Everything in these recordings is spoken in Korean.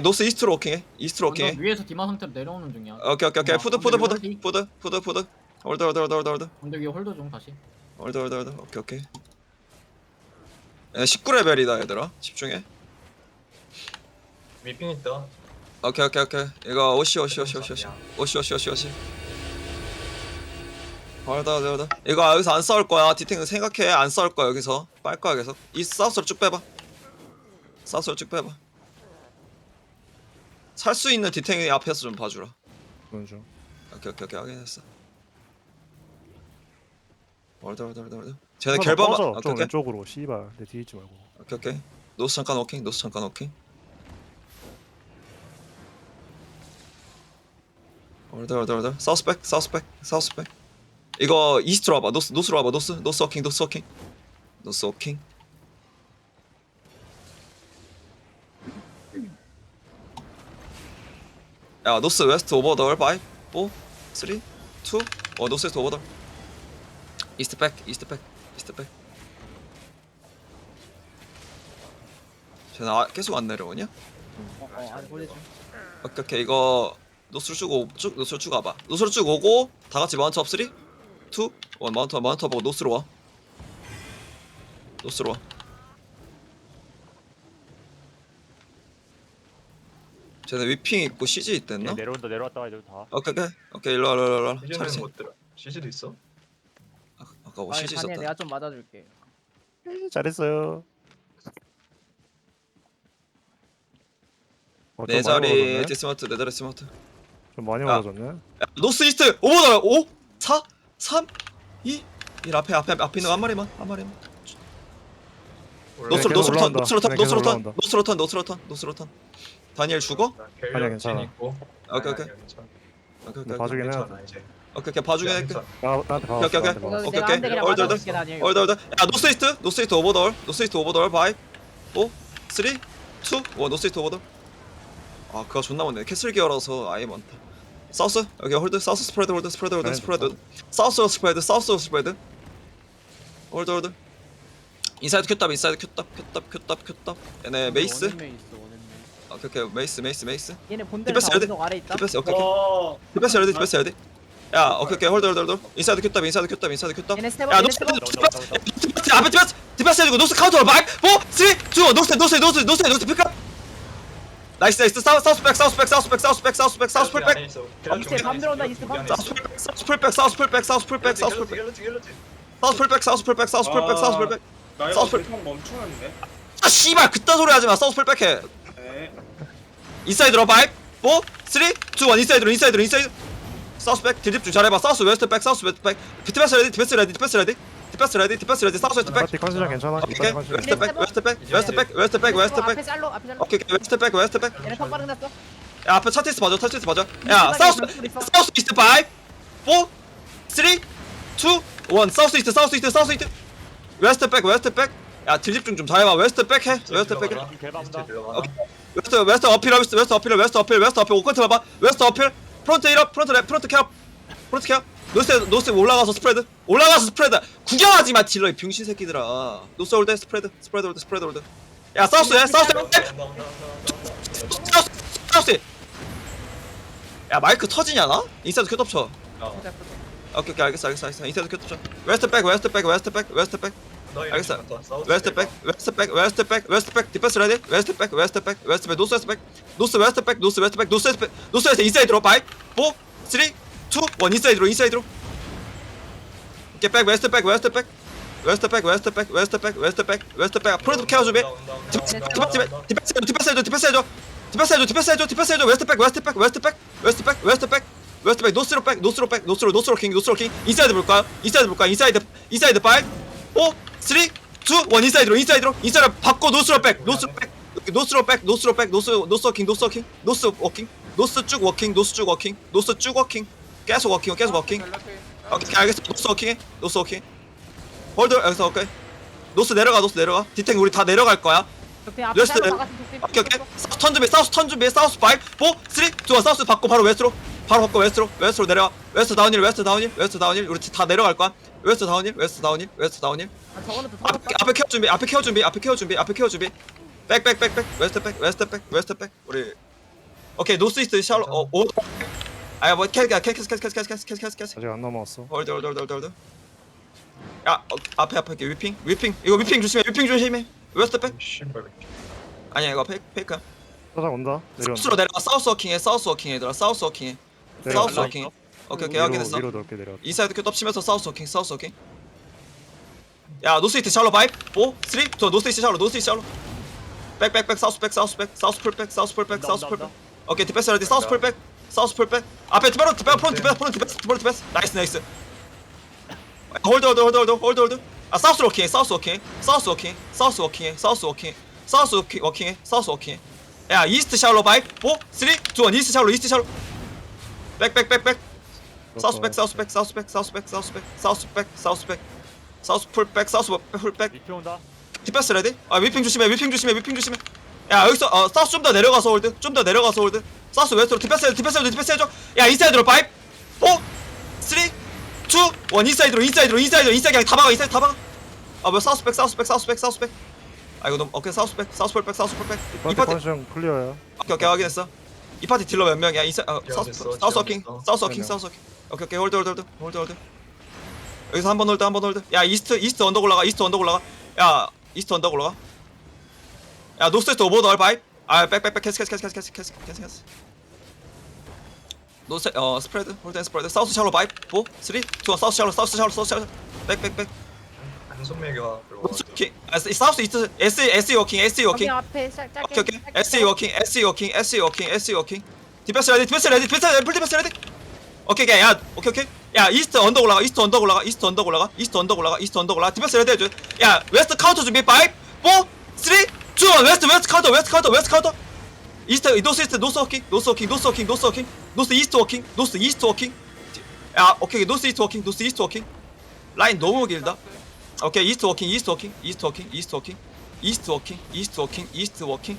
노스 이스트로 워킹해. 이스트로 워킹해. 위에서 디마 상태로 내려오는 중이야. 오케이 오케이 오케이. 어, 푸드 푸드 푸드. 푸드 푸드 푸드. 홀드 홀드 홀드 홀드 홀드. 언덕 위에 홀더 중 다시. 홀드 홀드 홀드. 오케이 오케이. 야 19레벨이다 얘들아. 집중해. 미핑 있다. 오케이 오케이 오케이. 이거 오시 오시 오시 오시 오시. 오시 오시 오시 오시. 홀드 홀드 홀드. 이거 여기서 안 싸울 거야. 디탱 생각해. 안 싸울 거야 여기서. 빨 거야 계속. 이 사우스로 쭉 빼봐. 사우스로 쭉 빼봐 살 수 있는 디탱이 앞에서 좀 봐주라. 그런 중. 오케이 오케이 오케이. 확인했어. 홀드 홀드 홀드 홀드 쟤네 하나 결과만 꺼져, 오케이 좀 오케이 왼쪽으로. 씨발. 내 뒤에 있지 말고. 오케이 오케이. 노스 잠깐 워킹 노스 잠깐 워킹 홀드 홀드 홀드 사우스 백 사우스 백 사우스 백. 이거 이스트로 와봐. 노스 노스로 와봐. 노스 노스 워킹 노스 워킹. 노스 워킹 야 노스 웨스트 오버돌 5 4 3 2 어 노스 웨스트 오버돌. 이스트 백 이스트 백 이스트 백. 쟤는 아, 계속 안 내려오냐? 어, 어, 아니 보내줘. 오케이 오케이. 이거 노스로 쭉 오, 쭉 노스로 쭉 와봐. 노스로 쭉 오고 다 같이 마운트 업 3 2 1 마운트 업 마운트 업 하고 노스로 와. 노스로 와 쟤네 위핑 있고 CG 있댔나? 네, 내려온다 내려왔다 이제 다. 오케이 오케이 오케이 일로 와 일로 와 일로 와 시즌은 차례 못 들어. 시즌도 있어? 아, 아까 뭐 아니 CG 있었다 내가 좀 맞아줄게. 잘했어요. 어, 내 좀 많이 자리? 디스마트 내 자리 디스마트 좀 많이 야. 멀어졌네. 야, 노스 이스트 오버더 5 4 3 2 1 앞에 앞에 앞에 있는 거 한 마리만 한 마리만 노스로 계속 노스로 턴 올라온다. 노스로 턴 계속 노스로 턴 올라온다. 노스로 턴 노스로 턴 노스로 턴 다니엘 죽어? 아니야, 괜찮아. 오케이, 오케이. 오케이 오케이 봐주긴 해. 괜찮아 이제. 오케이 오케이 봐주게 할게 괜찮아. 나 나한테 봐. 오케이, 오케이. 오케이, 오케이. 맞아줄게 다니. 얼더 얼더 야 노스 이스트 노스 이스트 오버돌 노스 이스트 오버돌 5 4 3 2 1 노스 이스트 오버돌 아 그거 존나 많네 캐슬 기어라서 아예 많다 사우스 여기 홀드 사우스 스프레드 홀드 스프레드 홀드 네, 스프레드 사우스 스프레드 사우스 스프레드 홀드 홀드 인사이드 큐탑 인사이드 큐탑 큐탑 큐탑 큐탑 얘네 메이스 원앤 메이스 원앤 메이스. 오케이 오케이 메이스 메이스 메이스 얘네 본대는 디펜스 다 해야 돼. 언덕 아래 있다. 디펜스 오케이 오케이 어. 디펜스 해야 돼 디펜스 해야 돼야 오케이 오케이 홀드 홀드 홀드 인사이드 큐탑 인사이드 큐탑 인사이드 큐탑 얘네 스텝업 야 얘네 노스 스텝업. 디펜스 앞에 디펜스 디펜스 해주고 노스 카운터 5 4 3 2 노스 노스 노스 노스 노스 피크 나이스 나이스 사우스 사우스 백 사우스 백 사우스 백 사우스 백 사우스 백 사우스 풀백 이스트 밤 들어온다, 이스트 밤. 사우스 풀백 사우스 풀백 사우스 풀백 사우스 풀백 사우스 풀백. 사우스 풀백 사우스 풀백 사우스 풀백 사우스 풀백 나 이거 사우스 배송 멈추는데? 아 씨발 그딴 소리 하지 마 사우스 풀백 해 네. 인사이드로 5 4 3 2 1 인사이드로 인사이드로 인사이드. 사우스 백 딜립 중 잘해봐. 사우스 웨스트 백 사우스 웨스트 백. 디펜스 레디 디펜스 레디 디펜스 레디. 디펜스 레디 디펜스 레디. 사우스 웨스트 백. 컨디션 괜찮아. 오케이 웨스트 백 웨스트 백 웨스트 백 웨스트 백 웨스트 앞에 백 잘로 앞에 잘로. 오케이 오케이. 웨스트 백 웨스트 백. 얘네 턴 빠른 났어. 야 앞에 차티스 봐줘 차티스 봐줘. 야 사우스 사우스 이스트 5 4 3 2 1 사우스 이스트 사우스 이스트 사우스 이스트. 웨스트 백 웨스트 백 야 딜집중 좀 잘해봐. 웨스트 백해? 웨스트 백해? 오케이. 웨스트 웨스트 어필 웨스트 웨스트 어필 웨스트 어필 웨스트 어필. 오컨트 봐봐. 웨스트 어필. 프론트 1업 프론트 랩 프론트 캡 프론트 캡 노스 노스 올라가서 스프레드. 올라가서 스프레드. 구경하지 마 딜러 이 병신 새끼들아. 노스 올드 스프레드 스프레드 올드 스프레드 올드 야 사우스야 사우스 사우스 사우스 야 마이크 터지냐 나? 인사이드 큐톱 쳐. 오케이 오케이 알겠어 알겠어 알겠어. 인사이드 큐톱 쳐. 웨스트 백 웨스트 백 웨스트 백 웨스트 백 알겠어. 웨스트 백 웨스트 백 웨스트 백 웨스트 백 디펜스 레디 웨스트 백 웨스트 백 웨스트 백 노스 웨스트 백 노스 웨스트 백 노스 웨스트 백 노스 웨스트 백 노스 웨스트 인사이드로 5 4 3 2 1 인사이드로 인사이드로 오케이 백 웨스트 백 웨스트 백 웨스트 백 웨스트 백 웨스트 백 웨스트 백 웨스트 백 프론트 케어 준비 디펜스 디펜스 디펜스 해줘 디펜스 해줘 디펜스 해줘 디펜스 해줘 디펜스 해줘 웨스트 백 웨스트 백 웨스트 백 웨스트 백 웨스트 백 웨스트 백 노스로 백 노스로 백 노스로 노스로 킹 노스로 킹 인사이드 볼까요 인사이드 볼까요 인사이드 인사이드 5 4 3 2 1 인사이드로 인사이드로. 인사이드 받고 노스로 백 노스로 백 노스로 백 노스로 백 노스 노스 워킹 노스 워킹 노스 워킹 노스 쭉 워킹 노스 쭉 워킹 노스 쭉 워킹. 계속 워킹 계속 워킹. 오케이 알겠어 노스 워킹해 노스 워킹. 홀드 여기서 오케이. 노스 내려가 노스 내려가. 디탱 우리 다 내려갈 거야. 막았어. 오케이 오케이. 사우스 턴 준비 사우스 턴 준비 사우스 5 4 3 2 1 사우스 받고 바로 웨스트로 바로 받고 웨스트로 웨스트로 내려와. 웨스트 다운힐 웨스트 다운힐 웨스트 다운힐. 우리 다 내려갈 거야. 웨스트 다운힐 웨스트 다운힐 웨스트 다운힐. 아 저거는 또 앞에, 케어 준비 앞에 케어 준비 앞에 케어 준비 앞에 케어 준비. 백백백백. 웨스트 백 웨스트 백 웨스트 백. 우리 오케이 노스 이스트 샬로 어오. 아야 뭐 캐캐 캐캐 캐캐 캐캐 캐캐 캐캐 캐캐 캐캐 아직 안 넘어왔어. 홀드 홀드 홀드 홀드 야 어, 앞에 앞에 이렇게 위핑 위핑. 이거 위핑 조심해 위핑 조심해. 웨스트 백. 아니야 이거 페이크 페이크야. 사장 온다. 내려온다. 사우스로 내려가 사우스 워킹해 사우스 워킹해 얘들아. 사우스 워킹해. 내려와. 사우스 워킹. 오케이 오케이 확인했어. 위로 넓게 내려 인사이드 큐 덮치면서 사우스 워킹 사우스 워킹. 야 노스 이스트 샬로 바이브. 5 3 2 노스 이스트 샬로 노스 이스트 샬로. 백백백 사우스 백 사우스 백 사우스 풀백 사우스 풀백 사우스 풀백. 오케이 디펜스 레디 사우스 풀백 사우스 풀백. 앞에 디펜스 디펜스 프론트 디펜스 프론트 디펜스 프론트 디펜스 나이스 나이스. 홀드 홀드 홀드 홀드 홀드 홀드. 아 사우스 워킹 사우스 워킹 사우스 워킹 사우스 워킹 사우스 워킹 사우스 워킹 워킹 사우스 워킹 야 이스트 샬로 바이브. 4 3 2 1 이스트 샬로 이스트 샬로 백백백백 사우스 백 사우스 백 사우스 백 사우스 백 사우스 백 사우스 백 사우스 백 사우스 풀백 사우스 풀백 밑에 온다. 디펜스 레디 아 위핑 조심해 위핑 조심해 위핑 조심해 야 여기서 어 사우스 좀 더 내려가서 홀드 좀 더 내려가서 홀드 사우스 웨스트로 디펜스 레디 디펜스 레디 디펜스 해줘 야 인사이드로 5 4 3 2 1 인사이드로 인사이드로 인사이드로 인사이드 그냥 다 박아 인사이드 다 박아 아뭐 사우스 백 사우스 백 사우스 백 사우스 백 아 이거 너무 오케이 사우스 백 사우스 풀백 사우스 풀백 이 파티 파티 컨디션 클리어야 오케이 오케이 확인했어 이 파티 딜러 몇 명이야? 인사 어 사우스 지원했어, 사우스 워킹. 사우스 워킹 네 사우스 워킹. 오케이 오케이. 홀드 홀드 홀드 홀드 홀드. 여기서 한 번 홀드 한 번 홀드. 야 이스트 이스트 언덕 올라가 이스트 언덕 올라가. 야 이스트 언덕 올라가. 야 노스 이스트 오버 널 바이 아 백백백 캐스 캐스 캐스 캐스 캐스 캐스 캐스. 캐스 노스 어 스프레드 홀드 앤 스프레드. 사우스 샬로 바이 4 3 2 1 사우스 샬로 사우스 샬로 사우스 샬로 백백백. 한 손매가 노스 워킹 아 사우스 이스트 S S 워킹 S 워킹. 거기 앞에 짝 짧게 오케이 오케이. SE 워킹 SE 워킹 SE 워킹 SE 워킹. 디펜스 레디 디펜스 레디 디펜스 레디 풀 디펜스 레디. 오케이 오케이 야 오케이 오케이. 야 이스트 언덕 올라가 이스트 언덕 올라가 이스트 언덕 올라가 이스트 언덕 올라가 이스트 언덕 올라가. 디펜스 레디 해줘. 야 웨스트 카운터 준비. 5 4 3 2 1 웨스트 웨스트 카운터 웨스트 카운터 웨스트 카운터. 이스트 노스 이스트 노스 워킹 노스 워킹 노스 워킹 노스 워킹. 노스 이스트 워킹 노스 이스트 워킹. 야 오케이. 노스 이스트 워킹 노스 이스트 워킹. 라인 너무 길다 오케이 이스트 워킹 이스트 워킹 이스트 워킹 이스트 워킹 이스트 워킹 이스트 워킹 이스트 워킹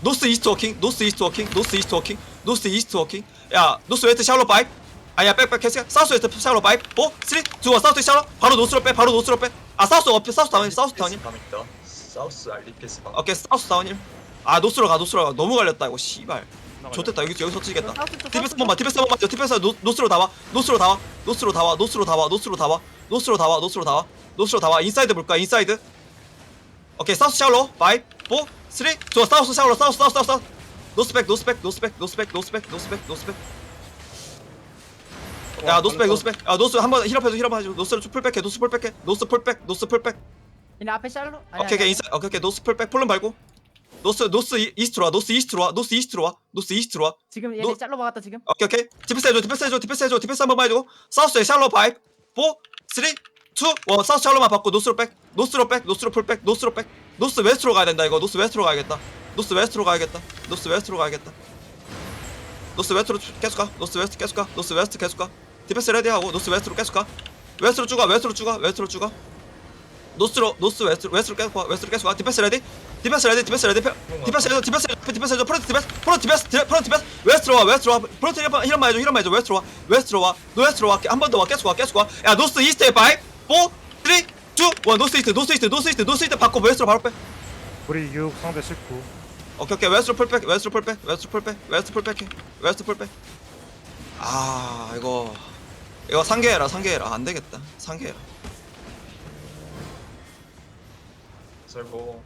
노스 이스트 워킹 노스 이스트 워킹 노스 이스트 워킹 노스 이스트 워킹 야 노스 웨스트 샬로 파이브 아야 백백 캐스 사우스 웨스트 샬로 파이브 4 3 2 1 사우스 샬로 바로 노스로 빼 바로 노스로 빼아 사우스 업해 사우스 다운 사우스 다운임 감 있다. 사우스 알리피스 방. 오케이 사우스 다운임 아 노스로 가 노스로 가. 너무 갈렸다 이거. 씨발. 좋됐다 여기서 여기서 쪽, 디펜스 사우스 한 번만 디펜스 한 번만. 디펜스 노, 노스로 다와. 노스로 다와. 노스로 다와. 노스로 다와. 노스로 다와. 노스로 다와. 노스로 다와 노스로 다와. 인사이드 볼까 인사이드. 오케이 사우스 샬로 5 4 3 좋아 사우스 샬로 사우스 사우스 사우스. 노스백 노스백 노스백 노스백 노스백 노스백 노스백. 야 노스백 노스백. 야 노스 한번 힐업해줘 힐업해줘. 노스로 쭉 풀백해 노스 풀백해. 노스 풀백 노스 풀백. 얘네 앞에 샬로? 아니, 오케이 오케이 인사 오케이 오케이. 노스 풀백 폴름 밟고. 노스 노스 이- 이스트로 와 노스 이스트로 와 노스 이스트로 와 노스 이스트로 와. 지금 얘네 노- 짤로 박았다 지금? 오케이 오케이. 디펜스 해줘 디펜스 해줘 디펜스 해줘 디펜스 한 번만 해주고. 사우스에 샬로 파이브 4 3 2 1 사우스 샬로만 받고 노스로 백 노스로 백 노스로 풀 백 노스로 백. 노스 웨스트로 가야 된다 이거. 노스 웨스트로 가야겠다. 노스 웨스트로 가야겠다. 노스 웨스트로 가야겠다. 노스 웨스트로 계속 가. 노스 웨스트 계속 가. 노스 웨스트 계속 가. 디펜스 레디하고 노스 웨스트로 계속 가. 웨스트로 쭉가 웨스트로 쭉가 웨스트로 쭉가 노스로 노스 웨스트로 웨스트로 계속 가 웨스트로 계속 가 디펜스 레디? 디펜스 레디 디펜스 레디. 디펜스 해줘 디펜스 해줘 디펜스 해줘 프론트 디펜스 프론트 디펜스 디- 프론트 디펜스. 웨스트로 와 웨스트로 와. 프론트 힐만 힐만 해줘 힐만 해줘. 웨스트로 와 웨스트로 와. 웨스트로 와 한 번 더 와. 계속 와 계속 와 야 노스 이스트에 5 4 3 2 1 노스 이스트 노스 이스트 노스 이스트 노스 이스트. 바꿔 웨스트로 바로 빼. 우리 6 상대 19 오케이 오케이. 웨스트로 풀백 웨스트로 풀백 웨스트로 풀백 웨스트 풀백 해. 웨스트 풀백. 아 이거 이거 상계해라 상계해라. 안 되겠다. 상계해라. 설보.